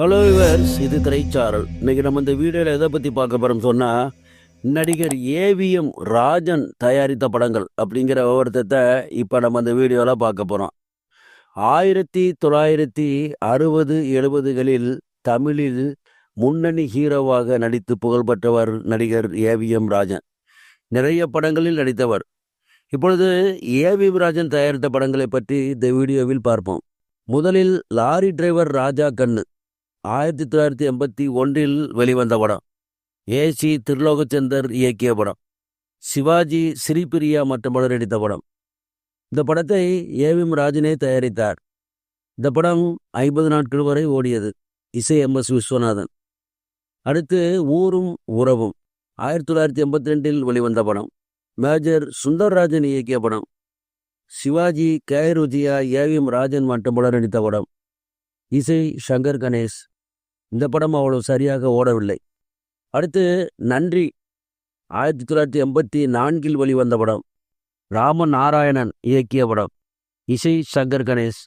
Hello இவர்ஸ் இது திரைச்சாரல். இன்றைக்கி நம்ம இந்த வீடியோவில் எதை பற்றி பார்க்க போகிறோம் சொன்னால் நடிகர் ஏவிஎம் ராஜன் தயாரித்த படங்கள் அப்படிங்கிற விவரத்தை இப்போ நம்ம இந்த வீடியோவில் பார்க்க போகிறோம் ஆயிரத்தி தொள்ளாயிரத்தி அறுபது எழுபதுகளில் தமிழில் முன்னணி ஹீரோவாக நடித்து புகழ்பெற்றவர் நடிகர் ஏவிஎம் ராஜன். நிறைய படங்களில் நடித்தவர். இப்பொழுது ஏவிஎம் ராஜன் தயாரித்த படங்களை பற்றி இந்த வீடியோவில் பார்ப்போம். முதலில் லாரி டிரைவர் ராஜா கண்ணு. ஆயிரத்தி தொள்ளாயிரத்தி எண்பத்தி ஒன்றில் வெளிவந்த படம். ஏ. சி. திருலோகச்சந்தர் இயக்கிய படம். சிவாஜி ஸ்ரீபிரியா மற்றும் பலர் நடித்த படம். இந்த படத்தை ஏவிஎம் ராஜனே தயாரித்தார். இந்த படம் ஐம்பது நாட்கள் வரை ஓடியது. இசை எம். எஸ். விஸ்வநாதன். அடுத்து ஊரும் உறவும். ஆயிரத்தி தொள்ளாயிரத்தி எண்பத்தி ரெண்டில் வெளிவந்த படம். மேஜர் சுந்தர்ராஜன் இயக்கிய படம். சிவாஜி கே. ருஜியா ஏவிஎம் ராஜன் மற்றும் பலர் நடித்த படம். இசை சங்கர் கணேஷ். இந்த படம் அவ்வளவு சரியாக ஓடவில்லை. அடுத்து நன்றி. ஆயிரத்தி தொள்ளாயிரத்தி எண்பத்தி நான்கில் வெளிவந்த படம். ராம நாராயணன் இயக்கிய படம். இசை சங்கர் கணேஷ்.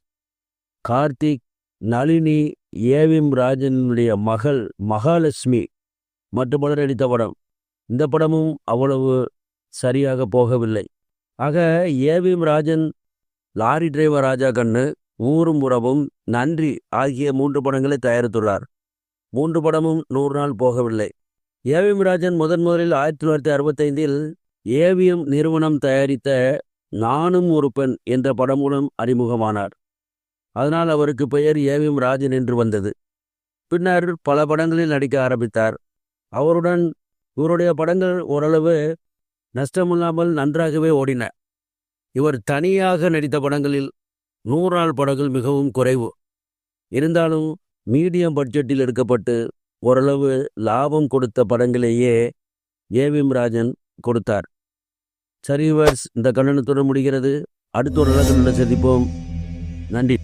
கார்த்திக் நளினி ஏவிஎம் ராஜனுடைய மகள் மகாலட்சுமி மற்றும் பலர் நடித்த படம். இந்த படமும் அவ்வளவு சரியாக போகவில்லை. ஆக AVM Rajan lorry driver Raja கண்ணு ஊரும் உறவும் நன்றி ஆகிய மூன்று படங்களை தயாரித்துள்ளார். மூன்று படமும் நூறு நாள் போகவில்லை. ஏவிஎம் ராஜன் முதன் முதலில் ஆயிரத்தி தொள்ளாயிரத்தி அறுபத்தைந்தில் ஏவிஎம் நிறுவனம் தயாரித்த நானும் ஒரு பெண் என்ற படம் மூலம் அறிமுகமானார். அதனால் அவருக்கு பெயர் ஏவிஎம் ராஜன் என்று வந்தது. பின்னர் பல படங்களில் நடிக்க ஆரம்பித்தார். அவருடன் இவருடைய படங்கள் ஓரளவு நஷ்டமில்லாமல் நன்றாகவே ஓடின. இவர் தனியாக நடித்த படங்களில் நூறு நாள் படங்கள் மிகவும் குறைவு. இருந்தாலும் மீடியம் பட்ஜெட்டில் எடுக்கப்பட்டு ஓரளவு லாபம் கொடுத்த படங்களையே ஏவிஎம் ராஜன் கொடுத்தார். சரிவர்ஸ் இந்த கண்டனத்துடன் முடிகிறது. அடுத்த ஒரு நல்ல சந்திப்போம். நன்றி.